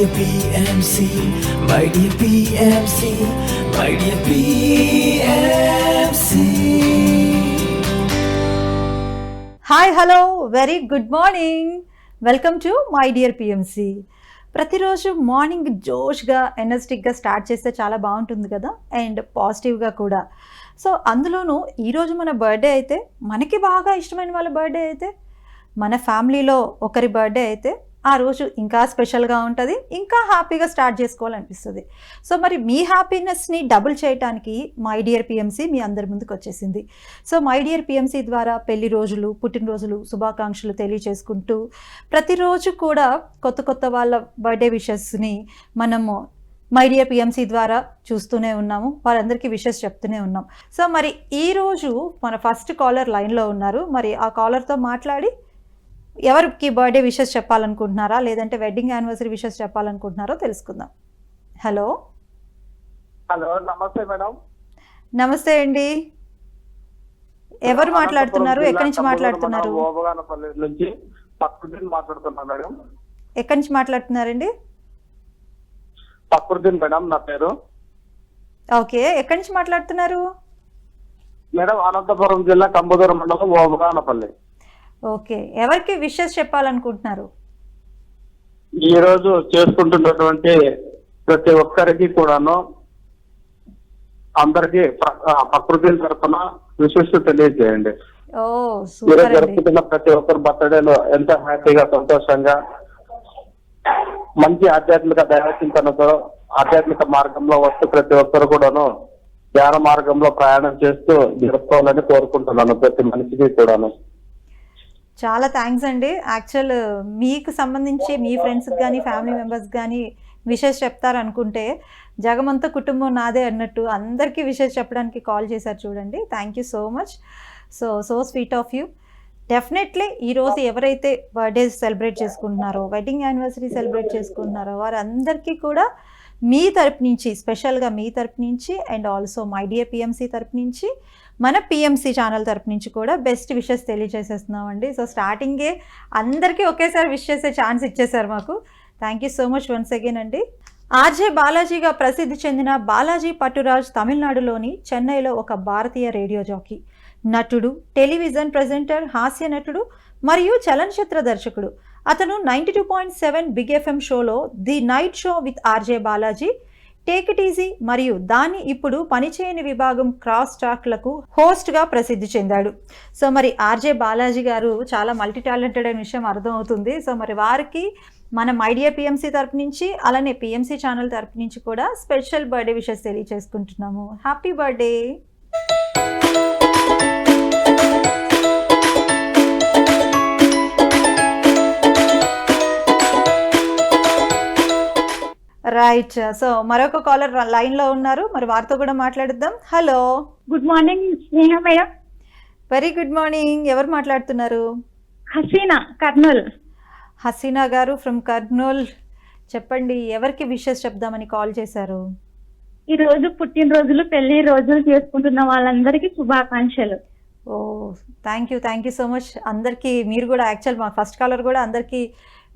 dear PMC, my dear PMC, my dear PMC. Hi hello very good morning welcome to my dear PMC ప్రతిరోజు morning జోష్గా ఎనర్జెటిక్గా start చేస్తే చాలా బాగుంటుంది కదా? అండ్ పాజిటివ్గా కూడా. సో అందులోనూ ఈరోజు మన బర్త్డే అయితే మనకి బాగా ఇష్టమైన వాళ్ళ బర్త్డే అయితే మన ఫ్యామిలీలో ఒకరి బర్త్డే అయితే ఆ రోజు ఇంకా స్పెషల్గా ఉంటుంది ఇంకా హ్యాపీగా స్టార్ట్ చేసుకోవాలనిపిస్తుంది. సో మరి మీ హ్యాపీనెస్ని డబుల్ చేయడానికి మై డియర్ పిఎంసీ మీ అందరి ముందుకు వచ్చేసింది. సో మై డియర్ పిఎంసీ ద్వారా పెళ్ళి రోజులు పుట్టినరోజులు శుభాకాంక్షలు తెలియచేసుకుంటూ ప్రతిరోజు కూడా కొత్త కొత్త వాళ్ళ బర్త్డే విషెస్ని మనము మై డియర్ పిఎంసీ ద్వారా చూస్తూనే ఉన్నాము వారందరికీ విషెస్ చెప్తూనే ఉన్నాం. సో మరి ఈరోజు మన ఫస్ట్ కాలర్ లైన్లో ఉన్నారు. మరి ఆ కాలర్తో మాట్లాడి ఎవరికి బర్త్డే విషెస్ చెప్పాలనుకుంటున్నారా? లేదంటే వెడ్డింగ్ యానివర్సరీ విషెస్ చెప్పాలనుకుంటున్నారో తెలుసుకుందాం. హలో? హలో నమస్తే మేడం. నమస్తే అండి. ఎవరు మాట్లాడుతున్నారు? ఎక్కడి నుంచి మాట్లాడుతున్నారు? నుంచి మాట్లాడుతున్నా మేడం. ఎక్కడి నుంచి మాట్లాడుతున్నారండి? పక్రుద్దీన్ మేడం నా పేరు. ఓకే ఎక్కడి నుంచి మాట్లాడుతున్నారు? మేడం అనంతపురం జిల్లా కంబదూరం మండలం ఓబగానపల్లి. ఓకే. ఎవరికి విషెస్ చెప్పాలనుకుంటున్నారు? ఈ రోజు చేసుకుంటున్నటువంటి ప్రతి ఒక్కరికి కూడాను అందరికి ప్రకృతి తరఫున విశిష్ట తెలియజేయండి. ఈరోజు జరుపుకుంటున్న ప్రతి ఒక్కరు బర్త్డేలో ఎంత హ్యాపీగా సంతోషంగా మంచి ఆధ్యాత్మిక దైవచింతనతో ఆధ్యాత్మిక మార్గంలో వస్తూ ప్రతి ఒక్కరు కూడాను ధ్యాన మార్గంలో ప్రయాణం చేస్తూ జరుపుకోవాలని కోరుకుంటున్నాను ప్రతి మనిషికి కూడాను. చాలా థ్యాంక్స్ అండి. యాక్చువల్ మీకు సంబంధించి మీ ఫ్రెండ్స్కి కానీ ఫ్యామిలీ మెంబర్స్ కానీ విషెస్ చెప్తారనుకుంటే జగమంతా కుటుంబం నాదే అన్నట్టు అందరికీ విషెస్ చెప్పడానికి కాల్ చేశారు చూడండి. Thank you so much so so sweet of you definitely ఈరోజు ఎవరైతే బర్త్డే సెలబ్రేట్ చేసుకుంటున్నారో వెడ్డింగ్ యానివర్సరీ సెలబ్రేట్ చేసుకుంటున్నారో వారందరికీ కూడా మీ తరపు నుంచి స్పెషల్గా మీ తరపు నుంచి and also my dear PMC తరపు నుంచి మన పిఎంసీ ఛానల్ తరపు నుంచి కూడా బెస్ట్ విషెస్ తెలియజేసేస్తున్నామండి. సో స్టార్టింగే అందరికీ ఒకేసారి విష్ చేసే ఛాన్స్ ఇచ్చేసారు మాకు. Thank you so much once again అండి. ఆర్జే బాలాజీగా ప్రసిద్ధి చెందిన బాలాజీ పట్టురాజ్ తమిళనాడులోని చెన్నైలో ఒక భారతీయ రేడియో జాకీ. నటుడు టెలివిజన్ ప్రెజెంటర్ హాస్య నటుడు మరియు చలనచిత్ర దర్శకుడు. అతను ninety two point seven big FM షోలో the night show with RJ Balaji take it easy మరియు దాన్ని ఇప్పుడు పనిచేయని విభాగం క్రాస్ టాక్లకు హోస్ట్గా ప్రసిద్ధి చెందాడు. సో మరి ఆర్జే బాలాజీ గారు చాలా మల్టీ టాలెంటెడ్ అనే విషయం అర్థమవుతుంది. సో మరి వారికి మన మైడియా పిఎంసీ తరపు నుంచి అలానే పిఎంసీ ఛానల్ తరపు నుంచి కూడా స్పెషల్ బర్త్డే విషెస్ తెలియజేసుకుంటున్నాము హ్యాపీ బర్త్డే రైట్ సో మరొక కాలర్ లైన్లో ఉన్నారు. మరి వారితో కూడా మాట్లాడిద్దాం hello good morning Sneha madam very good morning ఎవరు మాట్లాడుతున్నారు? హసీనా కర్నూల్ హసీనా గారు ఫ్రమ్ కర్నూల్ చెప్పండి ఎవరికి విషెస్ చెప్దామని కాల్ చేశారు? ఈ రోజు పుట్టినరోజులు పెళ్ళి రోజులు చేసుకుంటున్న వాళ్ళందరికీ శుభాకాంక్షలు. ఓ thank you thank you so much అందరికీ మీరు కూడా యాక్చువల్ మా ఫస్ట్ కాలర్ కూడా అందరికీ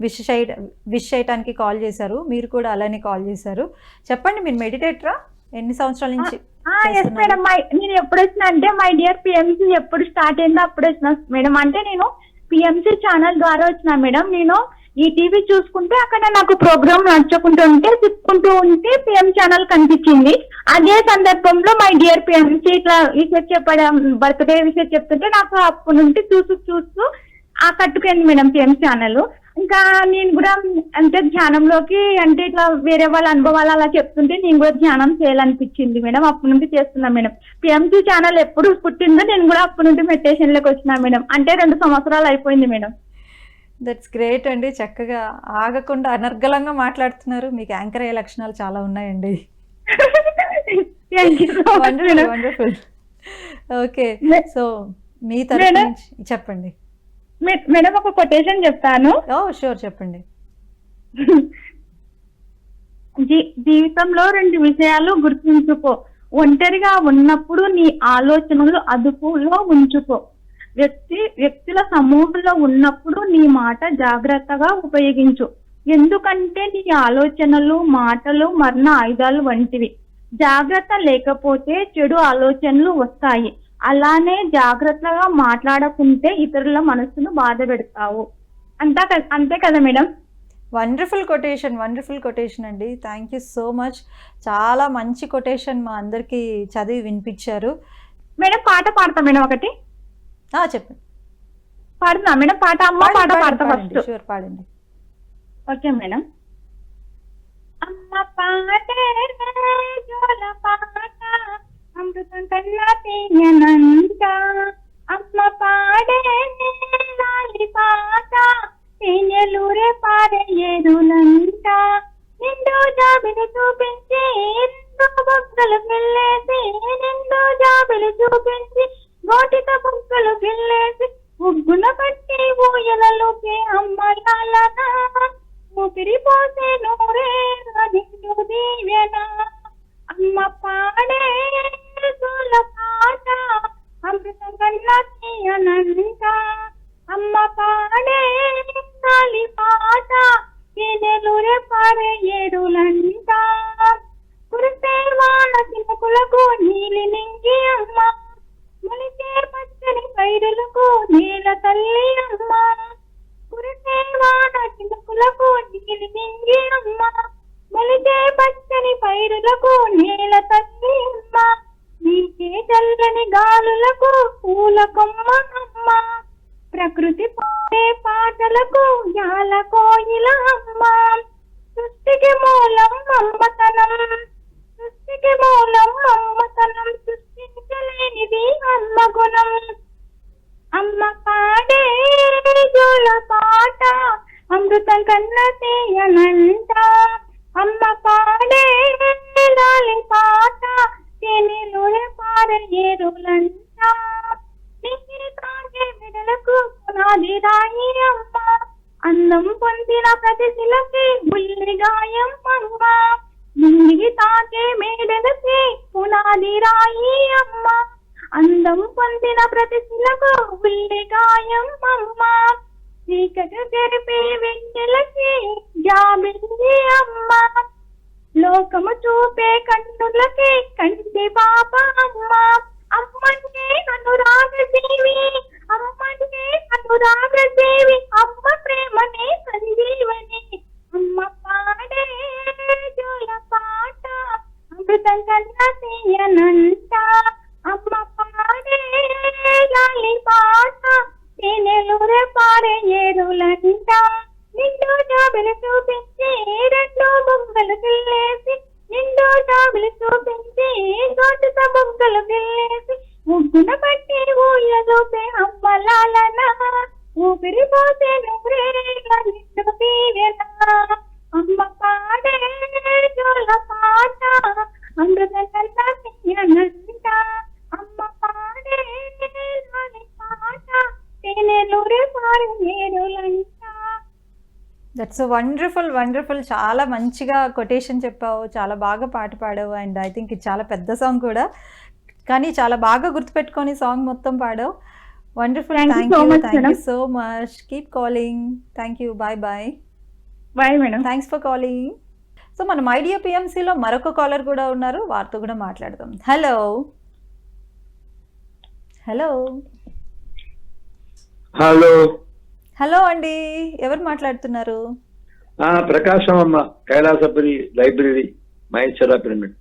విష్ చేయ విష్ చేయడానికి కాల్ చేశారు. మీరు కూడా అలానే కాల్ చేశారు. చెప్పండి మీరు మెడిటేటరా ఎన్ని సంవత్సరాల నుంచి ఎస్? మేడం మై నేను ఎప్పుడు వచ్చిన అంటే మై డియర్ పిఎంసి ఎప్పుడు స్టార్ట్ అయిందో అప్పుడు వచ్చిన మేడం అంటే నేను పిఎంసి ఛానల్ ద్వారా వచ్చిన మేడం నేను ఈ టీవీ చూసుకుంటే అక్కడ నాకు ప్రోగ్రామ్ నచ్చకుంటుంటే తిప్పుకుంటూ ఉంటే పిఎం ఛానల్ కనిపించింది. అదే సందర్భంలో మై డియర్ పిఎంసి ఇట్లా విషయం చెప్పడం బర్త్డే విషయం చెప్తుంటే నాకు అప్పటి నుండి చూస్తూ చూస్తూ ఆ కట్టుకుంది మేడం పిఎం ఛానల్ ఇంకా నేను కూడా అంటే ధ్యానంలోకి అంటే ఇట్లా వేరే వాళ్ళ అనుభవాలు అలా చెప్తుంటే నేను కూడా ధ్యానం చేయాలనిపించింది మేడం. అప్పటి నుండి చేస్తున్నా మేడం. పిఎంసీ ఛానల్ ఎప్పుడు పుట్టిందో నేను కూడా అప్పటి నుండి మెడిటేషన్లోకి వచ్చినా మేడం. అంటే రెండు సంవత్సరాలు అయిపోయింది మేడం. దట్స్ గ్రేట్ అండి. చక్కగా ఆగకుండా అనర్గళంగా మాట్లాడుతున్నారు. మీకు యాంకర్ అయ్యే లక్షణాలు చాలా ఉన్నాయండి. వండర్ఫుల్ ఓకే సో మీ తరఫు? నుంచి చెప్పండి. మేడం ఒక కొటేషన్ చెప్తాను. ఓ షూర్ చెప్పండి. జీ- జీవితంలో రెండు విషయాలు గుర్తుంచుకో. ఒంటరిగా ఉన్నప్పుడు నీ ఆలోచనలు అదుపులో ఉంచుకో. వ్యక్తి వ్యక్తుల సమూహంలో ఉన్నప్పుడు నీ మాట జాగ్రత్తగా ఉపయోగించు. ఎందుకంటే నీ ఆలోచనలు మాటలు మరణ ఆయుధాలు వంటివి. జాగ్రత్త లేకపోతే చెడు ఆలోచనలు వస్తాయి. అలానే జాగ్రత్తగా మాట్లాడకుంటే ఇతరుల మనసును బాధ పెడతావు. అంతా అంతే కదా madam? Wonderful quotation wonderful quotation అండి. థ్యాంక్ యూ సో మచ్ చాలా మంచి కొటేషన్ మా అందరికీ చదివి వినిపించారు. మేడం పాట పాడతా మేడం ఒకటి. ఆ, చెప్పండి. పాడుతున్నా మేడం పాట అమ్మ పాట పాడతా ఫస్ట్ షూర్ పాడండి. Okay madam. అమ్మ పాట అమృతం కన్నా తీయనంట అమ్మ పాడే పాట తేనెలూరే పాడే ఏదెలురే పాడే ఏడులంట కురిసే వాన చినుకులకు నీలి నింగి అమ్మ. మొలిచే పచ్చని పైరులకు నీల తల్లి అమ్మ. కురిసే వాన చినుకులకు నీలి నింగి అమ్మ. మొలిచే పచ్చని పైరులకు నీల తల్లి అమ్మ. నీకే చల్లని గాలులకు పూల కొమ్మ అమ్మ. ప్రకృతి పాడే పాటలకు యాల కోయిల అమ్మ. Digimon, కన్నా తీయనంట దట్స్ వండర్ఫుల్ వండర్ఫుల్ చాలా మంచిగా కొటేషన్ చెప్పావు. చాలా బాగా పాట పాడావు. అండ్ ఐ థింక్ ఇది చాలా పెద్ద సాంగ్ కూడా. కానీ చాలా బాగా గుర్తుపెట్టుకొని సాంగ్ మొత్తం పాడావు. Wonderful Thank you thank you thank you. So much keep calling thank you bye bye bye madam thanks for calling so మన మైడియా పిఎంసీలో మరొక కాలర్ కూడా ఉన్నారు. వారితో కూడా మాట్లాడదాం. హలో హలో హలో హలో అండి ఎవరు మాట్లాడుతున్నారు? ఆ ప్రకాశం అమ్మ కైలాసపురి లైబ్రరీ మహేశ్వర పిరమిడ్.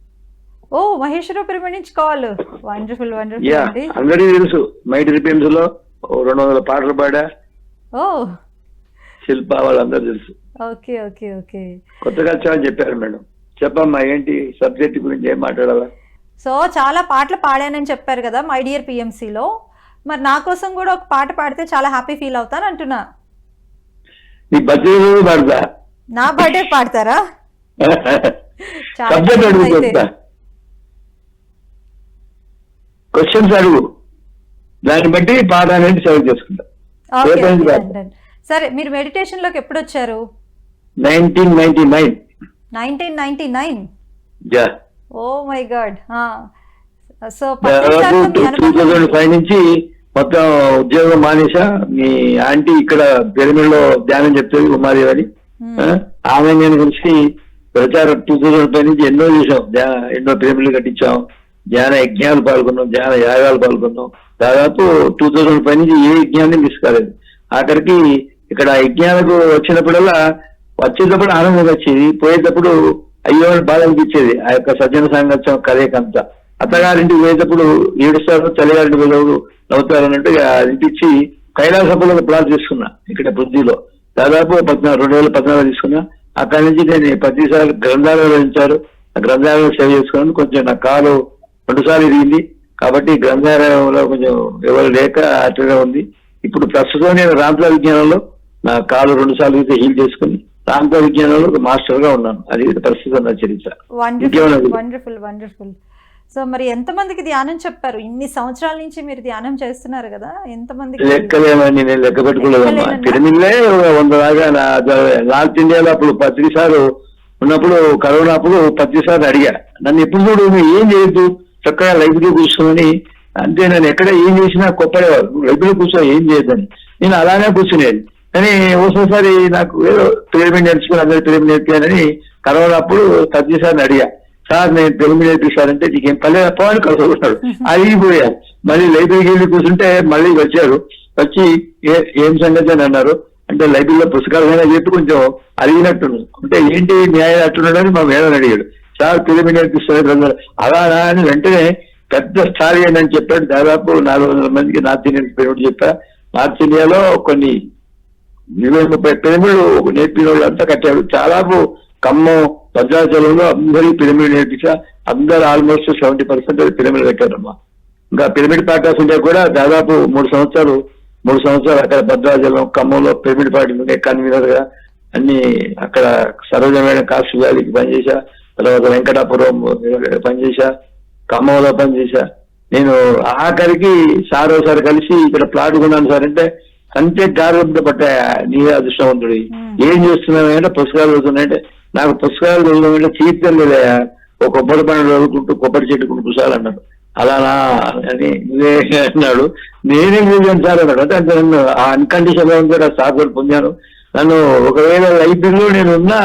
ఓ మహేశ్వర పిరమిడ్ నుంచి కాల్. వండర్ఫుల్ వండర్ఫుల్ యా అండి. అందరికీ తెలుసు మైటి రిపెన్స్లో రెండు వందల పాటలు పాడా. ఓ. శిల్ప వాళ్ళందరూ తెలుసు. Okay okay okay. కొత్తగా చాలా చెప్పారు మేడం. చెప్పమ్మా ఏంటి సబ్జెక్ట్ గురించి ఏం మాట్లాడాలా? సో చాలా పాటలు పాడానని చెప్పారు కదా మై డియర్ పిఎంసీలో మరి నా కోసం కూడా ఒక పాట పాడితే చాలా హ్యాపీ ఫీల్ అవుతాను అంటున్నా. నీ బర్త్డే పాడతారా? క్వశ్చన్స్ అడుగు దాన్ని బట్టి పాట అనేది సెలెక్ట్ చేసుకుంటా. సరే మీరు మెడిటేషన్లోకి ఎప్పుడు వచ్చారు? Nineteen ninety nine nineteen ninety nine oh my god so two five నుంచి మొత్తం ఉద్యోగం మానేసా మీ ఆంటీ ఇక్కడ పిరమిడ్లో ధ్యానం చెప్తుంది అని ఆ, ఆమె నేను కలిసి ప్రచారం టూ థౌసండ్ ఫైవ్ నుంచి ఎన్నో చేసాం ఎన్నో ప్రేమలు కట్టించాం. ధ్యాన యజ్ఞాలు పాల్గొన్నాం. ధ్యాన యాగాలు పాల్గొన్నాం. దాదాపు టూ థౌసండ్ ఫైవ్ నుంచి ఏ యజ్ఞాన్ని మిస్ కాలేదు. ఆఖరికి ఇక్కడ యజ్ఞాలకు వచ్చినప్పుడల్లా వచ్చేటప్పుడు ఆనందం వచ్చేది. పోయేటప్పుడు అయ్యో బాధ అనిపించేది. ఆ యొక్క సజ్జన సాంగత్యం కలయికంతా అత్తగారింటికి పోయేటప్పుడు ఏడుస్తారు తల్లిగారింటికి పోయేటప్పుడు నవ్వుతారు అన్నట్టు అనిపించి కైలాసపులకు ప్లాట్ తీసుకున్నా ఇక్కడ బుద్ధిలో. దాదాపు పద్నాలుగు రెండు వేల పద్నాలుగు తీసుకున్నా. అక్కడి నుంచి నేను ప్రతిసారి గ్రంథాలయాలు ఇచ్చారు ఆ గ్రంథాలయం సేవ చేసుకున్నాను. కొంచెం నా కాలు రెండుసార్లు ఇరిగింది కాబట్టి గ్రంథాలయంలో కొంచెం ఎవరు లేక అట్లనే ఉంది. ఇప్పుడు ప్రస్తుతం నేను రాంప్ల విజ్ఞానంలో నా కాలు రెండు సార్లు అయితే హీల్ చేసుకుని రాంప్ల విజ్ఞానంలో ఒక మాస్టర్గా ఉన్నాను. అది ప్రస్తుతం నా చరిత్ర? వండర్ఫుల్ వండర్ఫుల్ సో మరి ఎంతమందికి ధ్యానం చెప్పారు? ఇన్ని సంవత్సరాల నుంచి మీరు ధ్యానం చేస్తున్నారు కదా ఎంతమందికి? లెక్కలేమని నేను లెక్క పెట్టుకోలేదమ్మా. వంద దాకా ఇండియాలో అప్పుడు పత్రిసారు ఉన్నప్పుడు కరోనా అప్పుడు పత్రిసార్లు అడిగా. నన్ను ఎప్పుడు చూడు ఏం చేయొద్దు? చక్కగా లైబ్రరీ కూర్చొని అంటే నేను ఎక్కడ ఏం చేసినా కొప్పడేవారు. లైబ్రరీ కూర్చో ఏం చేయొద్దని. నేను అలానే కూర్చునేది. కానీ ఓసారి నాకు ఏదో పిరమిడ్ నేర్చుకుని అందరు పిరమిడ్ నేర్పానని కరోనా అప్పుడు పత్రిసార్ని అడిగా. సార్ నేను పిరమిడ్ నేర్పిస్తానంటే నీకేం పల్లె పోవాలి కలుగుతాడు అడిగిపోయా మళ్ళీ లైబ్రరీకి వెళ్ళి కూర్చుంటే మళ్ళీ వచ్చారు. వచ్చి ఏ- ఏం సంగతి అని అన్నారు. అంటే లైబ్రరీలో పుస్తకాలు చెప్పి కొంచెం అడిగినట్టు అంటే ఏంటి న్యాయం అట్టున్నాడని మా మేడం అడిగాడు. సార్ నేర్పిస్తారు బ్రదర్ అలానా అని వెంటనే పెద్ద స్థాయి అని చెప్పాడు. దాదాపు నాలుగు వందల మందికి నార్త్ ఇండియన్ పిరమిడ్ చెప్పా. నార్త్ ఇండియాలో కొన్ని ఇరవై ముప్పై పిరమిడ్లు నేర్పిన వాళ్ళు అంతా కట్టాడు చాలా ఖమ్మం భద్రాచలంలో అందరి పిరమిడ్ నేర్పించా అందరు ఆల్మోస్ట్ సెవెంటీ పర్సెంట్ పిరమిడ్ కట్టారమ్మా ఇంకా పిరమిడ్ ప్యాటర్స్ ఉంటే కూడా దాదాపు మూడు సంవత్సరాలు మూడు సంవత్సరాలు అక్కడ భద్రాచలం ఖమ్మంలో పిరమిడ్ పార్టీ ఉండే కన్వీనర్గా అన్ని అక్కడ సరోజమైన కాశీ వ్యాలీకి పనిచేశా తర్వాత వెంకటాపురం పనిచేశా ఖమ్మంలో పనిచేశా. నేను ఆఖరికి సార్ ఒకసారి కలిసి ఇక్కడ ప్లాట్ కొన్నాను సార్ అంటే అంతే గారు పట్ట నీ అదృష్టవంతుడి ఏం చేస్తున్నావు అంటే పుస్తకాలు చదువుతున్నాయంటే నాకు పుస్తకాలు చదువుతామంటే తీర్థం లేదా ఒక కొబ్బరి పండు చదువుకుంటూ కొబ్బరి చెట్టుకుంటూ పుస్తకాలు అన్నాడు. అలానా అని నువ్వే అన్నాడు. నేనేం చేశాను సార్ అన్నాడు. అంటే నన్ను ఆ అన్కండిషన్లో ఉంది కూడా పొందాను. నన్ను ఒకవేళ లైబ్రరీలో నేను ఉన్నా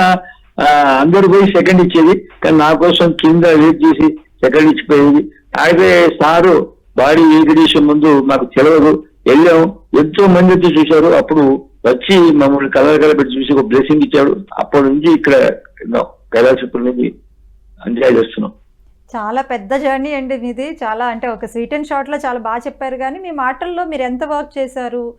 అందరు పోయి సెకండ్ ఇచ్చేది. కానీ నా కోసం కింద వెయిట్ చేసి సెకండ్ ఇచ్చిపోయేది. అయితే సారు బాడీ ఏకడేషన్ ముందు మాకు తెలియదు వెళ్ళాం ఎంతో మంది వచ్చి చూశారు. అప్పుడు వచ్చి మమ్మల్ని కలర్ కలపెట్టి చూసి ఒక బ్లెస్సింగ్ ఇచ్చాడు. అప్పటి నుంచి ఇక్కడ కైలాసపురం నుంచి ఎంజాయ్ చేస్తున్నాం. చాలా పెద్ద జర్నీ అండి మీది. చాలా అంటే ఒక స్వీట్ అండ్ షార్ట్లో చాలా బాగా చెప్పారు కానీ మీ మాటల్లో మీరు ఎంత వర్క్ చేశారు?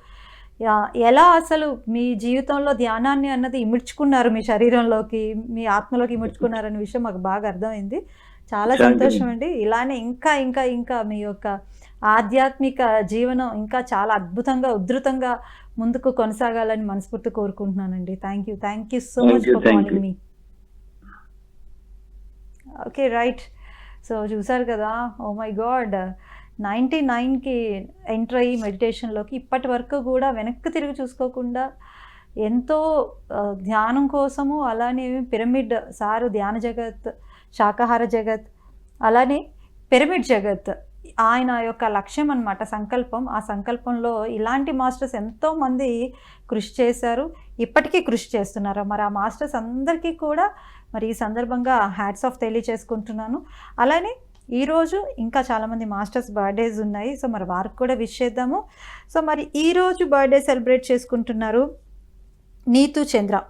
ఎలా అసలు మీ జీవితంలో ధ్యానాన్ని అన్నది ఇముడ్చుకున్నారు మీ శరీరంలోకి మీ ఆత్మలోకి ఇముడ్చుకున్నారు అనే విషయం మాకు బాగా అర్థమైంది. చాలా. సంతోషం అండి. ఇలానే ఇంకా ఇంకా ఇంకా మీ యొక్క ఆధ్యాత్మిక జీవనం ఇంకా చాలా అద్భుతంగా ఉధృతంగా ముందుకు కొనసాగాలని మనస్ఫూర్తి కోరుకుంటున్నానండి. Thank you thank you so much for calling. Me okay right so చూసారు కదా? ఓ మై గాడ్ నైంటీ నైన్కి ఎంటర్ అయ్యి మెడిటేషన్లోకి ఇప్పటి వరకు కూడా వెనక్కి తిరిగి చూసుకోకుండా ఎంతో ధ్యానం కోసము అలానే పిరమిడ్ సారు ధ్యాన జగత్ శాకాహార జగత్ అలానే పిరమిడ్ జగత్ ఆయన యొక్క లక్ష్యం అన్నమాట సంకల్పం. ఆ సంకల్పంలో ఇలాంటి మాస్టర్స్ ఎంతోమంది కృషి చేశారు. ఇప్పటికీ కృషి చేస్తున్నారు. మరి ఆ మాస్టర్స్ అందరికీ కూడా మరి ఈ సందర్భంగా హ్యాట్స్ ఆఫ్ తెలియచేసుకుంటున్నాను. అలానే ఈరోజు ఇంకా చాలామంది మాస్టర్స్ బర్త్డేస్ ఉన్నాయి. సో మరి వారికి కూడా విష్ చేద్దాము. సో మరి ఈరోజు బర్త్డే సెలబ్రేట్ చేసుకుంటున్నారు నీతు చంద్ర.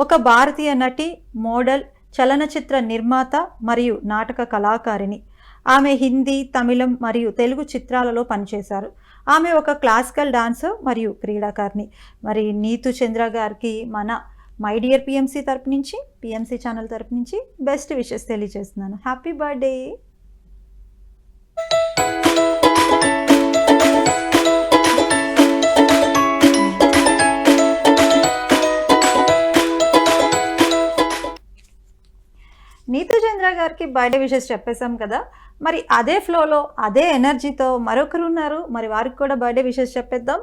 ఒక భారతీయ నటి మోడల్ చలనచిత్ర నిర్మాత మరియు నాటక కళాకారిణి. ఆమె హిందీ తమిళం మరియు తెలుగు చిత్రాలలో పనిచేశారు. ఆమె ఒక క్లాసికల్ డాన్సర్ మరియు క్రీడాకారిణి. మరి నీతు చంద్ర గారికి మన మై డియర్ పిఎంసీ తరపు నుంచి పిఎంసీ ఛానల్ తరపు నుంచి బెస్ట్ విషెస్ తెలియజేస్తున్నాను. Happy birthday! నీతు చంద్ర గారికి బర్త్డే విషెస్ చెప్పేశాం కదా. మరి అదే ఫ్లోలో అదే ఎనర్జీతో మరొకరు ఉన్నారు మరి వారికి కూడా బర్త్డే విషెస్ చెప్పేద్దాం.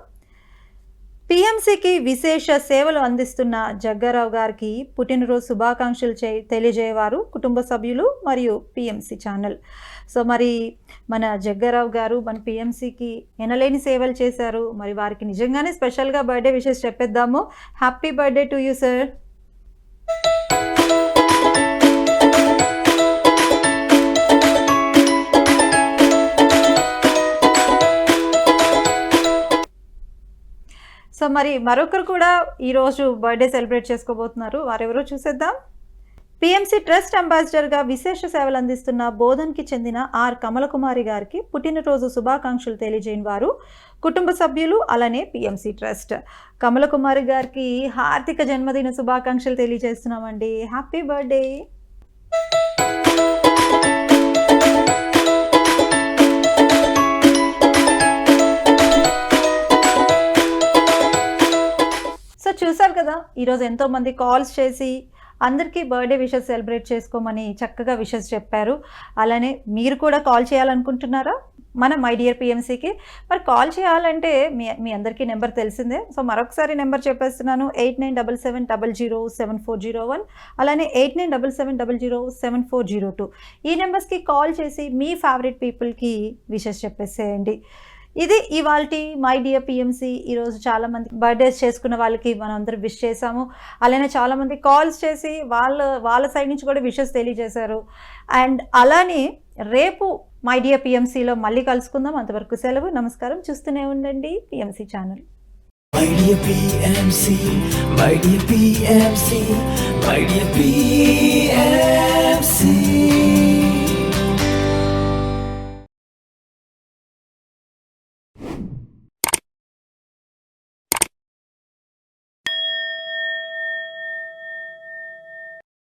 పిఎంసికి విశేష సేవలు అందిస్తున్న జగ్గారావు గారికి పుట్టినరోజు శుభాకాంక్షలు చే తెలియజేయవారు కుటుంబ సభ్యులు మరియు పిఎంసి ఛానల్. సో మరి మన జగ్గారావు గారు మన పిఎంసికి ఎనలేని సేవలు చేశారు. మరి వారికి నిజంగానే స్పెషల్గా birthday wishes చెప్పేద్దాము. Happy birthday to you sir. So మరి మరొకరు కూడా ఈరోజు బర్త్డే సెలబ్రేట్ చేసుకోబోతున్నారు. వారెవరో చూసేద్దాం. పిఎంసి ట్రస్ట్ అంబాసిడర్గా విశేష సేవలు అందిస్తున్న బోధన్కి చెందిన ఆర్ కమలకుమారి గారికి పుట్టినరోజు శుభాకాంక్షలు తెలియజేయని వారు కుటుంబ సభ్యులు అలానే పిఎంసి ట్రస్ట్ కమలకుమారి గారికి హార్దిక జన్మదిన శుభాకాంక్షలు తెలియజేస్తున్నామండి. హ్యాపీ బర్త్డే చూశారు చూసారు కదా ఈరోజు ఎంతోమంది కాల్స్ చేసి అందరికీ బర్త్డే విషెస్ సెలబ్రేట్ చేసుకోమని చక్కగా విషెస్ చెప్పారు. అలానే మీరు కూడా కాల్ చేయాలనుకుంటున్నారా? మన మై డియర్ పిఎంసీకి మరి కాల్ చేయాలంటే మీ మీ అందరికీ నెంబర్ తెలిసిందే. సో మరొకసారి నెంబర్ చెప్పేస్తున్నాను eight nine double seven double zero seven four zero one అలానే eight nine double seven double zero seven four zero two ఈ నెంబర్స్కి కాల్ చేసి మీ ఫేవరెట్ పీపుల్కి విషెస్ చెప్పేసేయండి. ఇది ఇవాల్టి మై డియర్ పిఎంసి ఈరోజు చాలామంది బర్త్డేస్ చేసుకున్న వాళ్ళకి మనం అందరం విష్ చేసాము అలానే చాలామంది కాల్స్ చేసి వాళ్ళ వాళ్ళ సైడ్ నుంచి కూడా విషెస్ తెలియజేశారు. అండ్ అలానే రేపు మై డియర్ పిఎంసిలో మళ్ళీ కలుసుకుందాం. అంతవరకు సెలవు. నమస్కారం. చూస్తూనే ఉండండి PMC channel. My dear PMC, my dear PMC, my dear PMC.